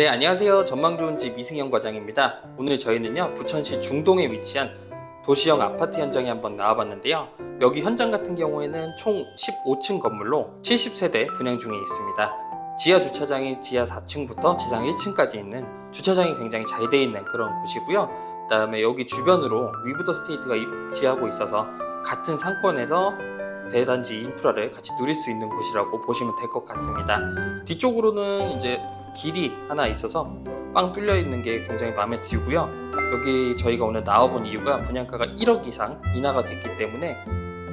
네, 안녕하세요. 전망 좋은 집 이승현 과장입니다. 오늘 저희는요, 부천시 중동에 위치한 도시형 아파트 현장에 한번 나와봤는데요. 여기 현장 같은 경우에는 총 15층 건물로 70세대 분양 중에 있습니다. 지하 주차장이 지하 4층부터 지상 1층까지 있는 주차장이 굉장히 잘 돼 있는 그런 곳이고요. 그다음에 여기 주변으로 위브더 스테이트가 입지하고 있어서 같은 상권에서 대단지 인프라를 같이 누릴 수 있는 곳이라고 보시면 될 것 같습니다. 뒤쪽으로는 이제 길이 하나 있어서 빵 뚫려 있는 게 굉장히 마음에 들고요. 여기 저희가 오늘 나와본 이유가 분양가가 1억 이상 인하가 됐기 때문에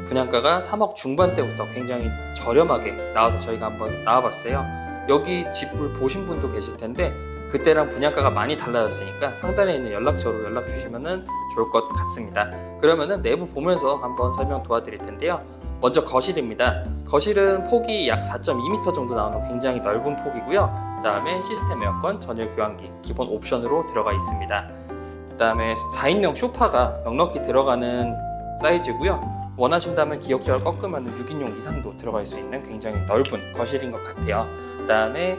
분양가가 3억 중반대부터 굉장히 저렴하게 나와서 저희가 한번 나와봤어요. 여기 집을 보신 분도 계실 텐데 그때랑 분양가가 많이 달라졌으니까 상단에 있는 연락처로 연락 주시면 좋을 것 같습니다. 그러면은 내부 보면서 한번 설명 도와드릴 텐데요. 먼저 거실입니다. 거실은 폭이 약 4.2m 정도 나오는 굉장히 넓은 폭이고요. 그 다음에 시스템 에어컨, 전열 교환기 기본 옵션으로 들어가 있습니다. 그 다음에 4인용 소파가 넉넉히 들어가는 사이즈고요. 원하신다면 기역자를 꺾으면 6인용 이상도 들어갈 수 있는 굉장히 넓은 거실인 것 같아요. 그 다음에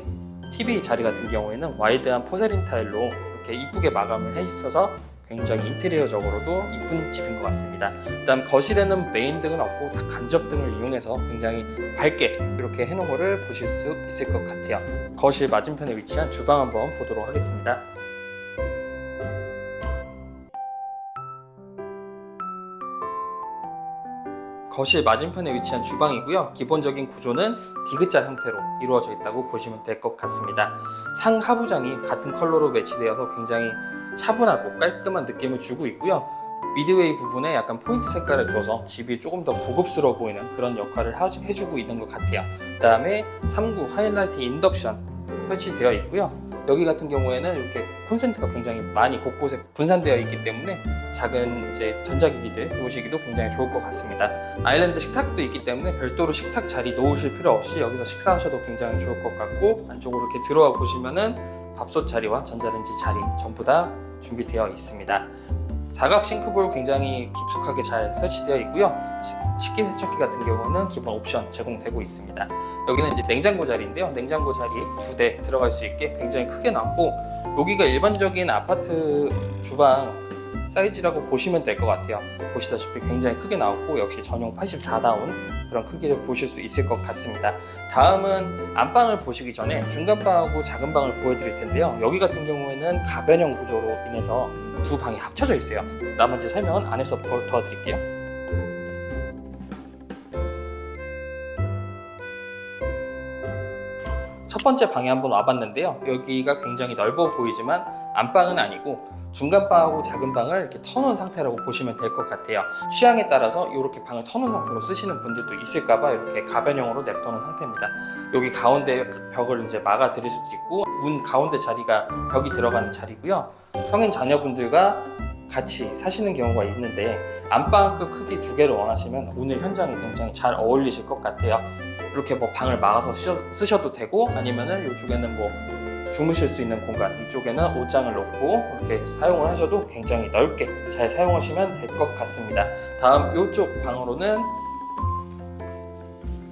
TV 자리 같은 경우에는 와이드한 포세린 타일로 이렇게 이쁘게 마감을 해 있어서 굉장히 인테리어적으로도 이쁜 집인 것 같습니다. 일단 거실에는 메인 등은 없고 다 간접등을 이용해서 굉장히 밝게 이렇게 해놓은 거를 보실 수 있을 것 같아요. 거실 맞은편에 위치한 주방 한번 보도록 하겠습니다. 거실 맞은편에 위치한 주방이고요. 기본적인 구조는 디귿자 형태로 이루어져 있다고 보시면 될 것 같습니다. 상하부장이 같은 컬러로 매치되어서 굉장히 차분하고 깔끔한 느낌을 주고 있고요. 미드웨이 부분에 약간 포인트 색깔을 줘서 집이 조금 더 고급스러워 보이는 그런 역할을 하- 해주고 있는 것 같아요. 그 다음에 3구 하이라이트 인덕션 설치되어 있고요. 여기 같은 경우에는 이렇게 콘센트가 굉장히 많이 곳곳에 분산되어 있기 때문에 작은 이제 전자기기들 놓으시기도 굉장히 좋을 것 같습니다. 아일랜드 식탁도 있기 때문에 별도로 식탁 자리 놓으실 필요 없이 여기서 식사하셔도 굉장히 좋을 것 같고 안쪽으로 이렇게 들어와 보시면은 밥솥 자리와 전자레인지 자리 전부 다 준비되어 있습니다. 사각 싱크볼 굉장히 깊숙하게 잘 설치되어 있고요. 시- 식기 세척기 같은 경우는 기본 옵션 제공되고 있습니다. 여기는 이제 냉장고 자리인데요. 냉장고 자리 두 대 들어갈 수 있게 굉장히 크게 나왔고 여기가 일반적인 아파트 주방 사이즈라고 보시면 될 것 같아요. 보시다시피 굉장히 크게 나왔고 역시 전용 84다운 그런 크기를 보실 수 있을 것 같습니다. 다음은 안방을 보시기 전에 중간 방하고 작은 방을 보여드릴 텐데요. 여기 같은 경우에는 가변형 구조로 인해서 두 방이 합쳐져 있어요. 나머지 설명은 안에서 도- 도와드릴게요. 번째 방에 한번 와봤는데요. 여기가 굉장히 넓어 보이지만 안방은 아니고 중간 방하고 작은 방을 이렇게 터놓은 상태라고 보시면 될 것 같아요. 취향에 따라서 이렇게 방을 터놓은 상태로 쓰시는 분들도 있을까봐 이렇게 가변형으로 냅두는 상태입니다. 여기 가운데 그 벽을 이제 막아 드릴 수도 있고 문 가운데 자리가 벽이 들어가는 자리고요. 성인 자녀분들과 같이 사시는 경우가 있는데 안방급 크기 두 개를 원하시면 오늘 현장에 굉장히 잘 어울리실 것 같아요. 이렇게 뭐 방을 막아서 쓰셔- 쓰셔도 되고 아니면은 이쪽에는 뭐 주무실 수 있는 공간 이쪽에는 옷장을 놓고 이렇게 사용을 하셔도 굉장히 넓게 잘 사용하시면 될 것 같습니다. 다음 이쪽 방으로는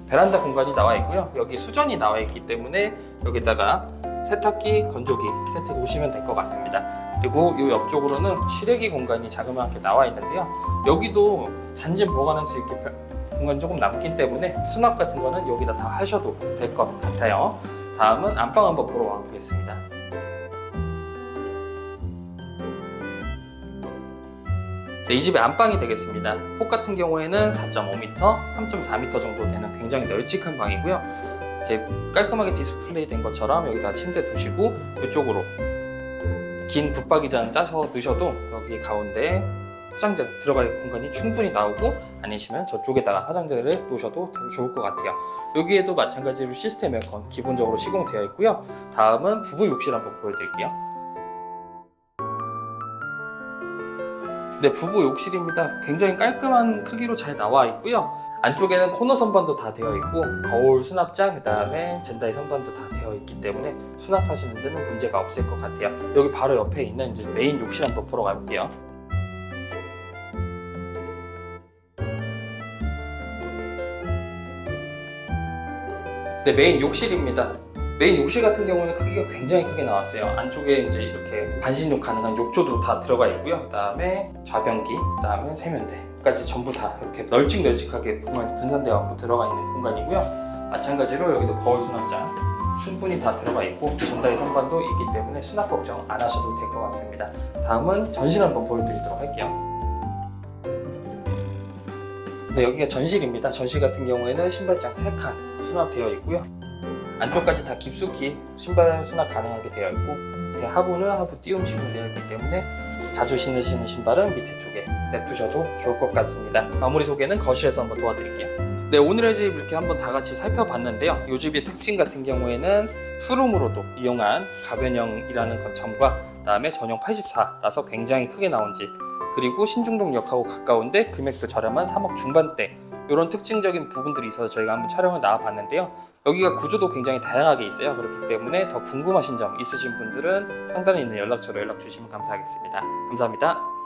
베란다 공간이 나와 있고요. 여기 수전이 나와 있기 때문에 여기다가 세탁기, 건조기 세트 놓으시면 될 것 같습니다. 그리고 이 옆쪽으로는 실외기 공간이 자그마하게 나와 있는데요. 여기도 잔짐 보관할 수 있게 별- 공간이 조금 남기 때문에 수납 같은 거는 여기다 다 하셔도 될 것 같아요. 다음은 안방 한번 보러 와보겠습니다. 네, 이 집의 안방이 되겠습니다. 폭 같은 경우에는 4.5m, 3.4m 정도 되는 굉장히 널찍한 방이고요. 이렇게 깔끔하게 디스플레이 된 것처럼 여기다 침대 두시고 이쪽으로 긴 붙박이장 짜서 넣으셔도 여기 가운데 화장대 들어갈 공간이 충분히 나오고 아니시면 저쪽에다가 화장대를 놓으셔도 좋을 것 같아요. 여기에도 마찬가지로 시스템 에어컨 기본적으로 시공되어 있고요. 다음은 부부 욕실 한번 보여드릴게요. 네, 부부 욕실입니다. 굉장히 깔끔한 크기로 잘 나와 있고요. 안쪽에는 코너 선반도 다 되어 있고 거울 수납장 그 다음에 젠다이 선반도 다 되어 있기 때문에 수납하시는 데는 문제가 없을 것 같아요. 여기 바로 옆에 있는 이제 메인 욕실 한번 보러 가볼게요. 네, 메인 욕실입니다. 메인 욕실 같은 경우는 크기가 굉장히 크게 나왔어요. 안쪽에 이제 이렇게 반신욕 가능한 욕조도 다 들어가 있고요. 그다음에 좌변기, 그다음에 세면대까지 전부 다 이렇게 널찍널찍하게 공간이 분산되어 갖고 들어가 있는 공간이고요. 마찬가지로 여기도 거울 수납장 충분히 다 들어가 있고 전다리 선반도 있기 때문에 수납 걱정 안 하셔도 될 것 같습니다. 다음은 전실 한번 보여드리도록 할게요. 네, 여기가 전실입니다. 전실 같은 경우에는 신발장 3칸 수납되어 있고요. 안쪽까지 다 깊숙이 신발 수납 가능하게 되어 있고 밑에 하부는 하부 띄움식으로 되어 있기 때문에 자주 신으시는 신발은 밑에 쪽에 냅두셔도 좋을 것 같습니다. 마무리 소개는 거실에서 한번 도와드릴게요. 네, 오늘의 집 이렇게 한번 다 같이 살펴봤는데요. 이 집의 특징 같은 경우에는 투룸으로도 이용한 가변형이라는 건 점과 그다음에 전용 84라서 굉장히 크게 나온 집 그리고 신중동역하고 가까운데 금액도 저렴한 3억 중반대 이런 특징적인 부분들이 있어서 저희가 한번 촬영을 나와봤는데요. 여기가 구조도 굉장히 다양하게 있어요. 그렇기 때문에 더 궁금하신 점 있으신 분들은 상단에 있는 연락처로 연락 주시면 감사하겠습니다. 감사합니다.